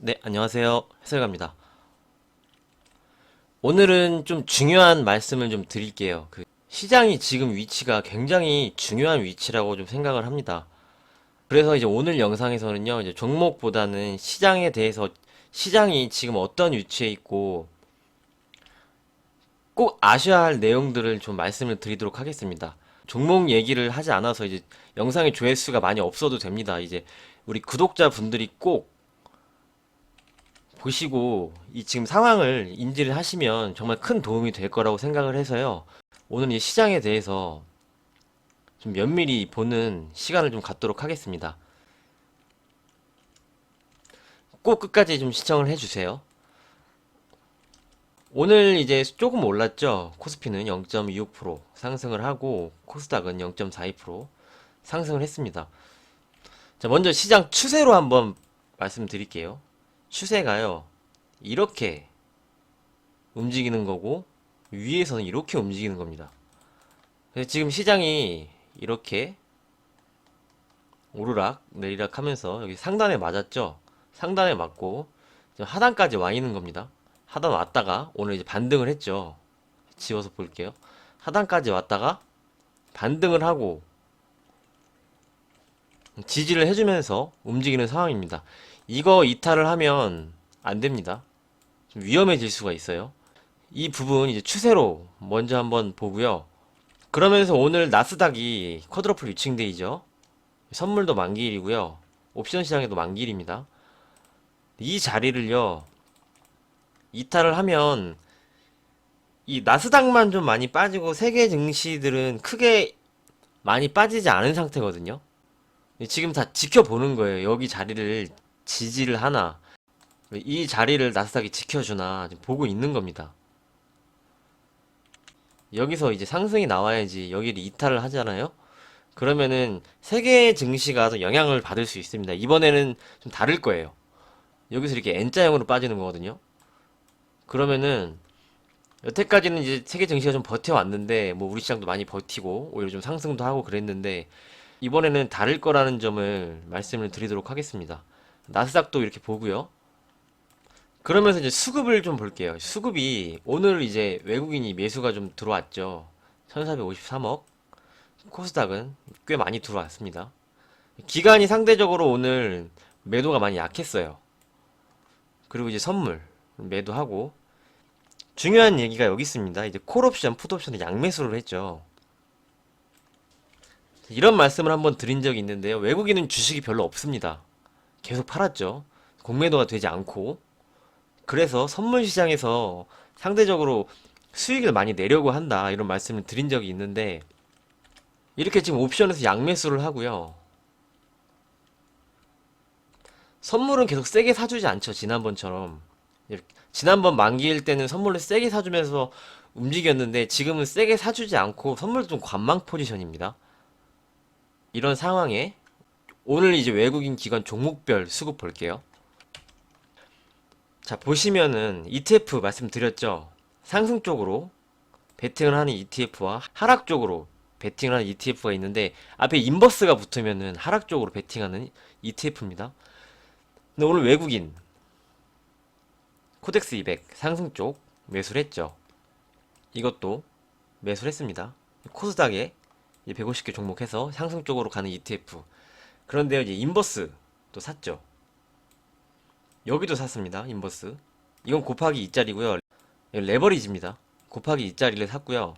네, 안녕하세요. 해설가입니다. 오늘은 좀 중요한 말씀을 좀 드릴게요. 그 시장이 지금 위치가 굉장히 중요한 위치라고 좀 생각을 합니다. 그래서 이제 오늘 영상에서는요, 이제 종목보다는 시장에 대해서 시장이 지금 어떤 위치에 있고 꼭 아셔야 할 내용들을 좀 말씀을 드리도록 하겠습니다. 종목 얘기를 하지 않아서 이제 영상의 조회수가 많이 없어도 됩니다. 이제 우리 구독자분들이 꼭 보시고 이 지금 상황을 인지를 하시면 정말 큰 도움이 될 거라고 생각을 해서요. 오늘 이 시장에 대해서 좀 면밀히 보는 시간을 좀 갖도록 하겠습니다. 꼭 끝까지 좀 시청을 해주세요. 오늘 이제 조금 올랐죠. 코스피는 0.26% 상승을 하고 코스닥은 0.42% 상승을 했습니다. 자, 먼저 시장 추세로 한번 말씀드릴게요. 추세가요. 이렇게 움직이는 거고 위에서는 이렇게 움직이는 겁니다. 그래서 지금 시장이 이렇게 오르락 내리락 하면서 여기 상단에 맞았죠. 상단에 맞고 하단까지 와 있는 겁니다. 하단 왔다가 오늘 이제 반등을 했죠. 지워서 볼게요. 하단까지 왔다가 반등을 하고 지지를 해주면서 움직이는 상황입니다. 이거 이탈을 하면 안 됩니다. 좀 위험해질 수가 있어요. 이 부분 이제 추세로 먼저 한번 보고요. 그러면서 오늘 나스닥이 쿼드러플 위층데이죠. 선물도 만기일이고요. 옵션 시장에도 만기일입니다. 이 자리를요. 이탈을 하면 이 나스닥만 좀 많이 빠지고 세계 증시들은 크게 많이 빠지지 않은 상태거든요. 지금 다 지켜보는 거예요. 여기 자리를 지지를 하나, 이 자리를 나스닥이 지켜주나 보고 있는 겁니다. 여기서 이제 상승이 나와야지 여기를 이탈을 하잖아요. 그러면은 세계 증시가 더 영향을 받을 수 있습니다. 이번에는 좀 다를 거예요. 여기서 이렇게 N자형으로 빠지는 거거든요. 그러면은 여태까지는 이제 세계 증시가 좀 버텨왔는데 뭐 우리 시장도 많이 버티고 오히려 좀 상승도 하고 그랬는데 이번에는 다를 거라는 점을 말씀을 드리도록 하겠습니다. 나스닥도 이렇게 보고요. 그러면서 이제 수급을 좀 볼게요. 수급이 오늘 이제 외국인이 매수가 좀 들어왔죠. 1453억. 코스닥은 꽤 많이 들어왔습니다. 기간이 상대적으로 오늘 매도가 많이 약했어요. 그리고 이제 선물 매도하고 중요한 얘기가 여기 있습니다. 이제 콜옵션, 풋옵션을 양매수를 했죠. 이런 말씀을 한번 드린 적이 있는데요. 외국인은 주식이 별로 없습니다. 계속 팔았죠. 공매도가 되지 않고. 그래서 선물 시장에서 상대적으로 수익을 많이 내려고 한다. 이런 말씀을 드린 적이 있는데, 이렇게 지금 옵션에서 양매수를 하고요. 선물은 계속 세게 사주지 않죠. 지난번처럼. 지난번 만기일 때는 선물을 세게 사주면서 움직였는데, 지금은 세게 사주지 않고 선물도 좀 관망 포지션입니다. 이런 상황에 오늘 이제 외국인 기관 종목별 수급 볼게요. 자, 보시면은 ETF 말씀드렸죠. 상승 쪽으로 베팅을 하는 ETF와 하락 쪽으로 베팅을 하는 ETF가 있는데 앞에 인버스가 붙으면은 하락 쪽으로 베팅하는 ETF입니다. 근데 오늘 외국인 코덱스 200 상승 쪽 매수를 했죠. 이것도 매수를 했습니다. 코스닥에 150개 종목 해서 상승 쪽으로 가는 ETF. 그런데요, 이제 인버스 또 샀죠. 여기도 샀습니다. 인버스. 이건 곱하기 2짜리고요. 레버리지입니다. 곱하기 2짜리를 샀고요.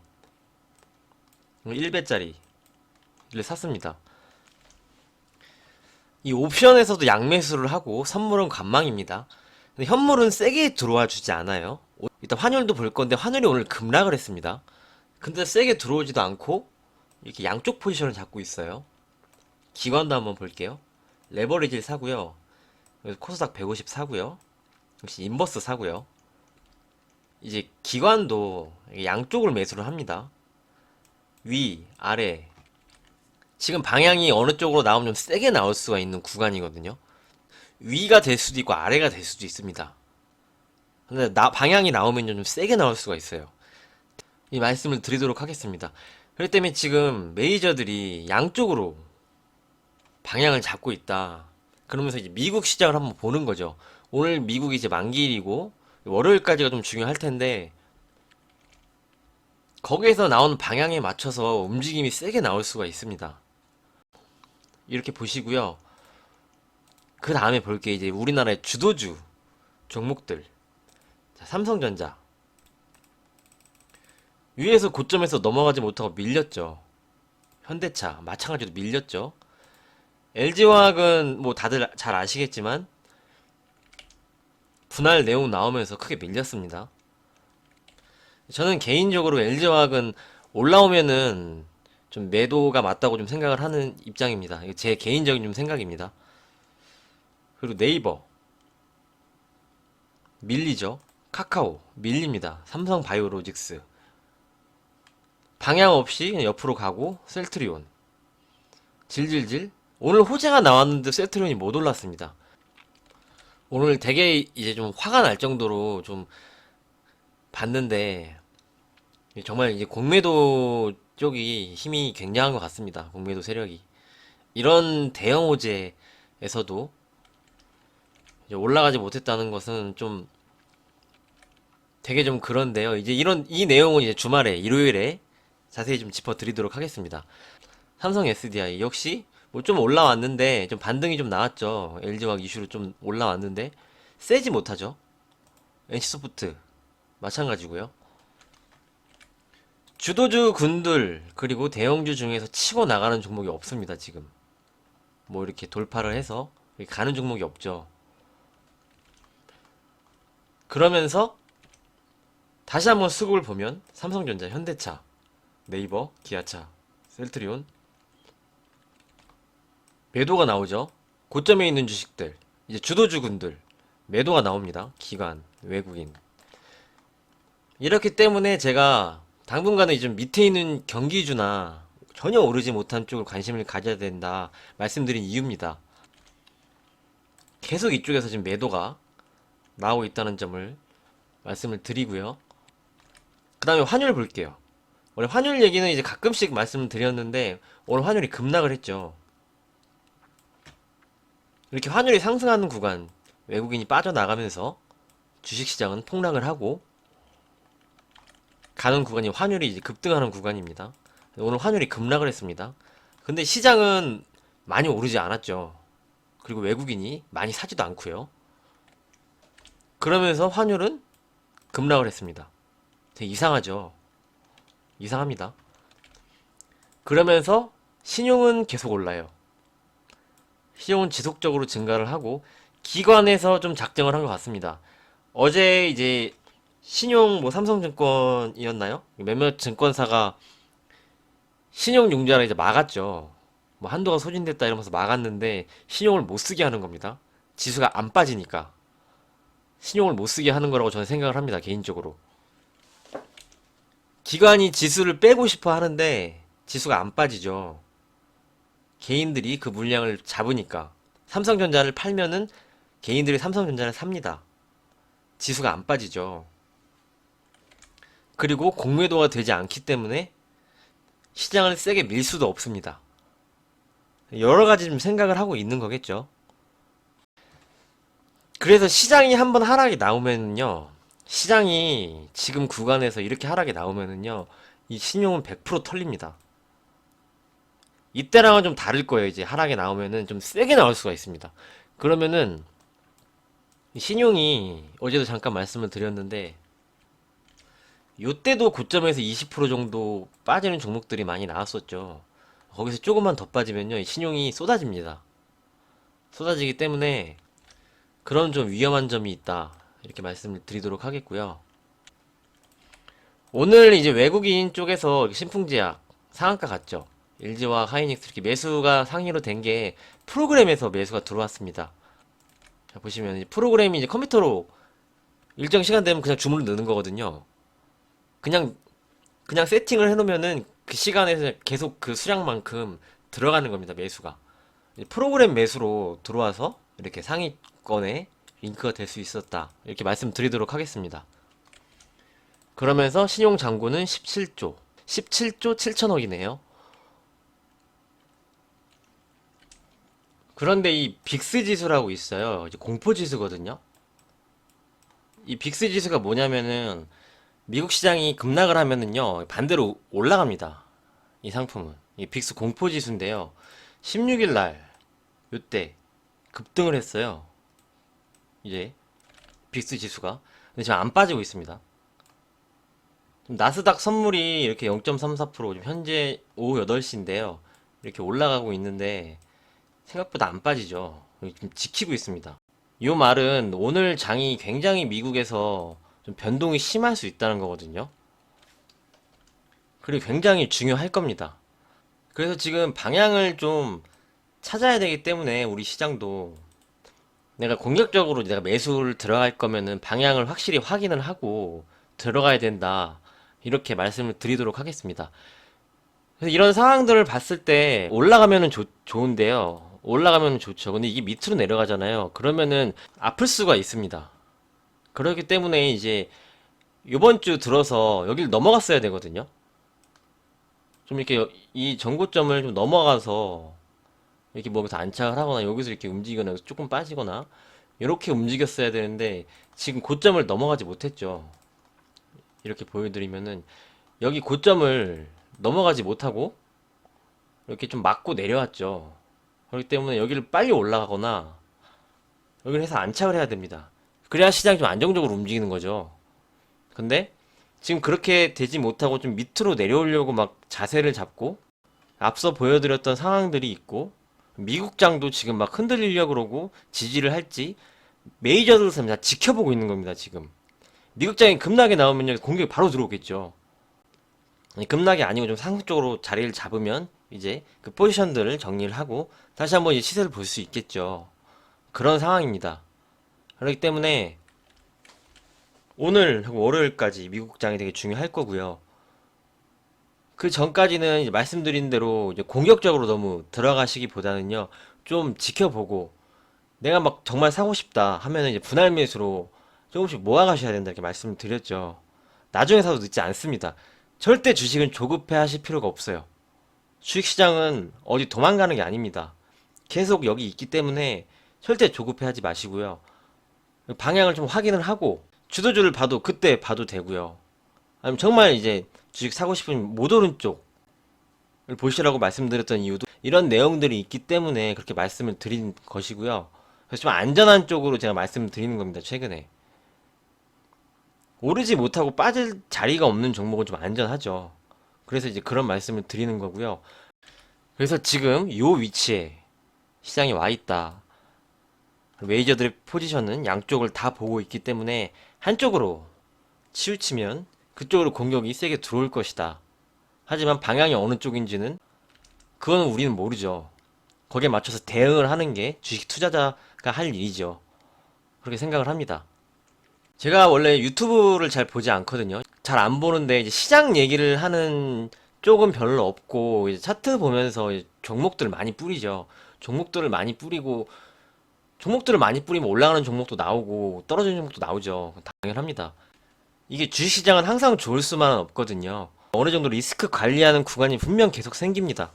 1배짜리를 샀습니다. 이 옵션에서도 양매수를 하고 선물은 관망입니다. 근데 현물은 세게 들어와 주지 않아요. 일단 환율도 볼 건데 환율이 오늘 급락을 했습니다. 근데 세게 들어오지도 않고 이렇게 양쪽 포지션을 잡고 있어요. 기관도 한번 볼게요. 레버리지를 사고요. 코스닥 150 사고요. 역시 인버스 사고요. 이제 기관도 양쪽을 매수를 합니다. 위, 아래. 지금 방향이 어느 쪽으로 나오면 좀 세게 나올 수가 있는 구간이거든요. 위가 될 수도 있고 아래가 될 수도 있습니다. 근데 나, 방향이 나오면 좀 세게 나올 수가 있어요. 이 말씀을 드리도록 하겠습니다. 그렇기 때문에 지금 메이저들이 양쪽으로 방향을 잡고 있다. 그러면서 이제 미국 시장을 한번 보는 거죠. 오늘 미국이 이제 만기일이고 월요일까지가 좀 중요할 텐데 거기에서 나오는 방향에 맞춰서 움직임이 세게 나올 수가 있습니다. 이렇게 보시고요. 그 다음에 볼 게 이제 우리나라의 주도주 종목들. 자, 삼성전자. 위에서 고점에서 넘어가지 못하고 밀렸죠. 현대차 마찬가지로 밀렸죠. LG화학은 뭐 다들 잘 아시겠지만 분할 내용 나오면서 크게 밀렸습니다. 저는 개인적으로 LG화학은 올라오면은 좀 매도가 맞다고 좀 생각을 하는 입장입니다. 제 개인적인 좀 생각입니다. 그리고 네이버 밀리죠. 카카오 밀립니다. 삼성 바이오로직스 방향 없이 옆으로 가고 셀트리온 질질질 오늘 호재가 나왔는데 셀트리온이 못 올랐습니다. 오늘 되게 이제 좀 화가 날 정도로 좀 봤는데 정말 이제 공매도 쪽이 힘이 굉장한 것 같습니다. 공매도 세력이 이런 대형 호재에서도 올라가지 못했다는 것은 좀 되게 좀 그런데요. 이제 이런 이 내용은 이제 주말에 일요일에 자세히 좀 짚어드리도록 하겠습니다. 삼성 SDI 역시 뭐 좀 올라왔는데 좀 반등이 좀 나왔죠. LG화학 이슈로 좀 올라왔는데 세지 못하죠. NC소프트 마찬가지고요. 주도주 군들 그리고 대형주 중에서 치고 나가는 종목이 없습니다. 지금 뭐 이렇게 돌파를 해서 가는 종목이 없죠. 그러면서 다시 한번 수급을 보면 삼성전자, 현대차, 네이버, 기아차, 셀트리온 매도가 나오죠. 고점에 있는 주식들, 이제 주도주군들 매도가 나옵니다. 기관, 외국인. 이렇기 때문에 제가 당분간은 좀 밑에 있는 경기주나 전혀 오르지 못한 쪽을 관심을 가져야 된다 말씀드린 이유입니다. 계속 이쪽에서 지금 매도가 나오고 있다는 점을 말씀을 드리고요. 그 다음에 환율 볼게요. 원래 환율 얘기는 이제 가끔씩 말씀을 드렸는데 오늘 환율이 급락을 했죠. 이렇게 환율이 상승하는 구간 외국인이 빠져나가면서 주식시장은 폭락을 하고 가는 구간이 환율이 이제 급등하는 구간입니다. 오늘 환율이 급락을 했습니다. 근데 시장은 많이 오르지 않았죠. 그리고 외국인이 많이 사지도 않고요. 그러면서 환율은 급락을 했습니다. 되게 이상하죠. 이상합니다. 그러면서 신용은 계속 올라요. 신용은 지속적으로 증가를 하고 기관에서 좀 작정을 한 것 같습니다. 어제 이제 신용 뭐 삼성증권이었나요? 몇몇 증권사가 신용융자를 이제 막았죠. 뭐 한도가 소진됐다 이러면서 막았는데 신용을 못 쓰게 하는 겁니다. 지수가 안 빠지니까 신용을 못 쓰게 하는 거라고 저는 생각을 합니다. 개인적으로. 기관이 지수를 빼고 싶어 하는데 지수가 안 빠지죠. 개인들이 그 물량을 잡으니까 삼성전자를 팔면은 개인들이 삼성전자를 삽니다. 지수가 안 빠지죠. 그리고 공매도가 되지 않기 때문에 시장을 세게 밀 수도 없습니다. 여러 가지 좀 생각을 하고 있는 거겠죠. 그래서 시장이 한번 하락이 나오면요. 시장이 지금 구간에서 이렇게 하락이 나오면은요. 이 신용은 100% 털립니다. 이때랑은 좀 다를 거예요. 이제 하락이 나오면은 좀 세게 나올 수가 있습니다. 그러면은 신용이 어제도 잠깐 말씀을 드렸는데 요때도 고점에서 20% 정도 빠지는 종목들이 많이 나왔었죠. 거기서 조금만 더 빠지면요. 신용이 쏟아집니다. 쏟아지기 때문에 그런 좀 위험한 점이 있다. 이렇게 말씀을 드리도록 하겠고요. 오늘 이제 외국인 쪽에서 신풍제약 상한가 갔죠. LG와 하이닉스 이렇게 매수가 상위로 된 게 프로그램에서 매수가 들어왔습니다. 자, 보시면 이제 프로그램이 이제 컴퓨터로 일정 시간 되면 그냥 주문을 넣는 거거든요. 그냥 그냥 세팅을 해놓으면은 그 시간에서 계속 그 수량만큼 들어가는 겁니다. 매수가 프로그램 매수로 들어와서 이렇게 상위권에 링크가 될 수 있었다. 이렇게 말씀드리도록 하겠습니다. 그러면서 신용 잔고는 17조, 17조 7천억이네요. 그런데 이 빅스 지수라고 있어요. 이제 공포 지수거든요. 이 빅스 지수가 뭐냐면은 미국 시장이 급락을 하면은요 반대로 올라갑니다. 이 상품은 이 빅스 공포 지수인데요. 16일 날 요때 급등을 했어요. 이제 빅스 지수가 근데 지금 안 빠지고 있습니다. 좀 나스닥 선물이 이렇게 0.34% 지금 현재 오후 8시인데요. 이렇게 올라가고 있는데 생각보다 안 빠지죠. 좀 지키고 있습니다. 이 말은 오늘 장이 굉장히 미국에서 좀 변동이 심할 수 있다는 거거든요. 그리고 굉장히 중요할 겁니다. 그래서 지금 방향을 좀 찾아야 되기 때문에 우리 시장도 내가 공격적으로 내가 매수를 들어갈 거면은 방향을 확실히 확인을 하고 들어가야 된다. 이렇게 말씀을 드리도록 하겠습니다. 이런 상황들을 봤을 때 올라가면은 좋, 좋은데요. 올라가면 좋죠. 근데 이게 밑으로 내려가잖아요. 그러면은 아플 수가 있습니다. 그렇기 때문에 이제 이번 주 들어서 여길 넘어갔어야 되거든요. 좀 이렇게 여- 이 전고점을 좀 넘어가서 이렇게 뭐여기서 안착을 하거나 여기서 이렇게 움직이거나 조금 빠지거나 이렇게 움직였어야 되는데 지금 고점을 넘어가지 못했죠. 이렇게 보여드리면은 여기 고점을 넘어가지 못하고 이렇게 좀 맞고 내려왔죠. 그렇기 때문에 여기를 빨리 올라가거나 여기를 해서 안착을 해야 됩니다. 그래야 시장이 좀 안정적으로 움직이는 거죠. 근데 지금 그렇게 되지 못하고 좀 밑으로 내려오려고 막 자세를 잡고 앞서 보여드렸던 상황들이 있고 미국장도 지금 막 흔들리려고 그러고 지지를 할지 메이저들은 다 지켜보고 있는 겁니다, 지금. 미국장이 급락이 나오면 공격이 바로 들어오겠죠. 급락이 아니고 좀 상승적으로 자리를 잡으면 이제 그 포지션들을 정리를 하고 다시 한번 이제 시세를 볼 수 있겠죠. 그런 상황입니다. 그렇기 때문에 오늘 월요일까지 미국장이 되게 중요할 거고요. 그 전까지는 이제 말씀드린 대로 이제 공격적으로 너무 들어가시기보다는요, 좀 지켜보고 내가 막 정말 사고 싶다 하면은 이제 분할 매수로 조금씩 모아가셔야 된다 이렇게 말씀을 드렸죠. 나중에 사도 늦지 않습니다. 절대 주식은 조급해 하실 필요가 없어요. 주식시장은 어디 도망가는 게 아닙니다. 계속 여기 있기 때문에 절대 조급해 하지 마시고요. 방향을 좀 확인을 하고 주도주를 봐도 그때 봐도 되고요. 아니면 정말 이제 주식 사고 싶으면 못 오른 쪽을 보시라고 말씀드렸던 이유도 이런 내용들이 있기 때문에 그렇게 말씀을 드린 것이고요. 그래서 좀 안전한 쪽으로 제가 말씀을 드리는 겁니다. 최근에. 오르지 못하고 빠질 자리가 없는 종목은 좀 안전하죠. 그래서 이제 그런 말씀을 드리는 거고요. 그래서 지금 요 위치에 시장이 와 있다. 메이저들의 포지션은 양쪽을 다 보고 있기 때문에 한쪽으로 치우치면 그쪽으로 공격이 세게 들어올 것이다. 하지만 방향이 어느 쪽인지는 그건 우리는 모르죠. 거기에 맞춰서 대응을 하는 게 주식 투자자가 할 일이죠. 그렇게 생각을 합니다. 제가 원래 유튜브를 잘 보지 않거든요. 잘 안 보는데 이제 시장 얘기를 하는 쪽은 별로 없고 차트 보면서 종목들을 많이 뿌리죠. 종목들을 많이 뿌리고 종목들을 많이 뿌리면 올라가는 종목도 나오고 떨어지는 종목도 나오죠. 당연합니다. 이게 주식시장은 항상 좋을 수만은 없거든요. 어느 정도 리스크 관리하는 구간이 분명 계속 생깁니다.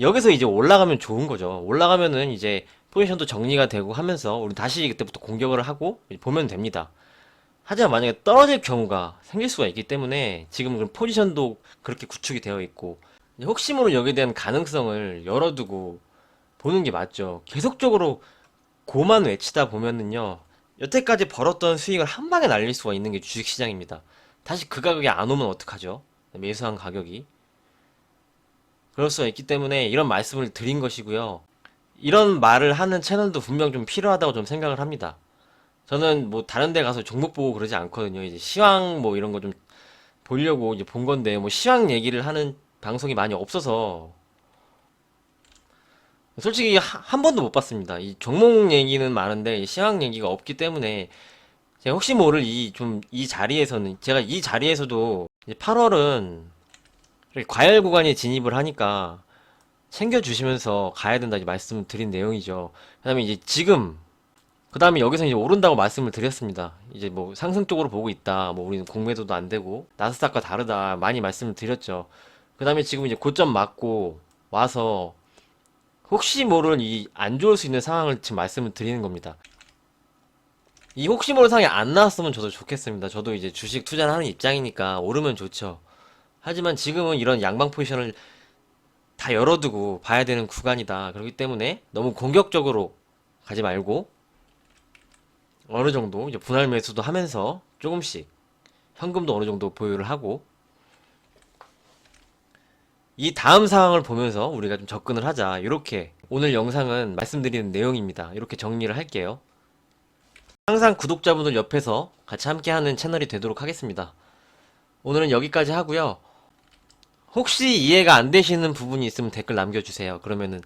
여기서 이제 올라가면 좋은 거죠. 올라가면은 이제 포지션도 정리가 되고 하면서 우리 다시 그때부터 공격을 하고 보면 됩니다. 하지만 만약에 떨어질 경우가 생길 수가 있기 때문에 지금 그 포지션도 그렇게 구축이 되어 있고 이제 혹시 모를 여기에 대한 가능성을 열어두고 보는 게 맞죠. 계속적으로 고만 외치다 보면은요 여태까지 벌었던 수익을 한 방에 날릴 수가 있는 게 주식시장입니다. 다시 그 가격이 안 오면 어떡하죠? 매수한 가격이 그럴 수가 있기 때문에 이런 말씀을 드린 것이고요. 이런 말을 하는 채널도 분명 좀 필요하다고 좀 생각을 합니다. 저는 뭐 다른 데 가서 종목 보고 그러지 않거든요. 이제 시황 뭐 이런 거 좀 보려고 이제 본 건데 뭐 시황 얘기를 하는 방송이 많이 없어서 솔직히 하- 한 번도 못 봤습니다. 이 종목 얘기는 많은데 이 시황 얘기가 없기 때문에 제가 혹시 모를 이 좀 이 자리에서는 제가 이 자리에서도 이제 8월은 이렇게 과열 구간에 진입을 하니까 챙겨주시면서 가야 된다 이 말씀을 드린 내용이죠. 그다음에 이제 지금 그다음에 여기서 이제 오른다고 말씀을 드렸습니다. 이제 뭐 상승 쪽으로 보고 있다. 뭐 우리는 공매도도 안 되고 나스닥과 다르다. 많이 말씀을 드렸죠. 그다음에 지금 이제 고점 맞고 와서 혹시 모를 이 안 좋을 수 있는 상황을 지금 말씀을 드리는 겁니다. 이 혹시 모를 상황이 안 나왔으면 저도 좋겠습니다. 저도 이제 주식 투자를 하는 입장이니까 오르면 좋죠. 하지만 지금은 이런 양방 포지션을 다 열어두고 봐야 되는 구간이다. 그렇기 때문에 너무 공격적으로 가지 말고 어느 정도 이제 분할 매수도 하면서 조금씩 현금도 어느 정도 보유를 하고 이 다음 상황을 보면서 우리가 좀 접근을 하자. 이렇게 오늘 영상은 말씀드리는 내용입니다. 이렇게 정리를 할게요. 항상 구독자분들 옆에서 같이 함께하는 채널이 되도록 하겠습니다. 오늘은 여기까지 하고요. 혹시 이해가 안 되시는 부분이 있으면 댓글 남겨주세요. 그러면은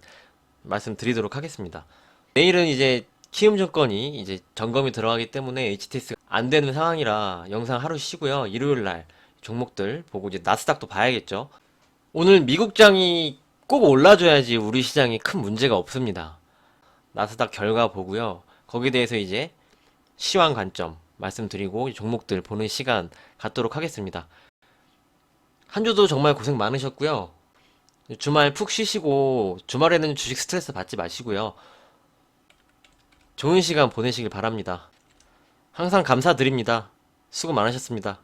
말씀드리도록 하겠습니다. 내일은 이제 키움증권이 이제 점검이 들어가기 때문에 HTS가 안 되는 상황이라 영상 하루 쉬고요. 일요일 날 종목들 보고 이제 나스닥도 봐야겠죠. 오늘 미국장이 꼭 올라줘야지 우리 시장이 큰 문제가 없습니다. 나스닥 결과 보고요. 거기에 대해서 이제 시황 관점 말씀드리고 종목들 보는 시간 갖도록 하겠습니다. 한 주도 정말 고생 많으셨고요. 주말 푹 쉬시고 주말에는 주식 스트레스 받지 마시고요. 좋은 시간 보내시길 바랍니다. 항상 감사드립니다. 수고 많으셨습니다.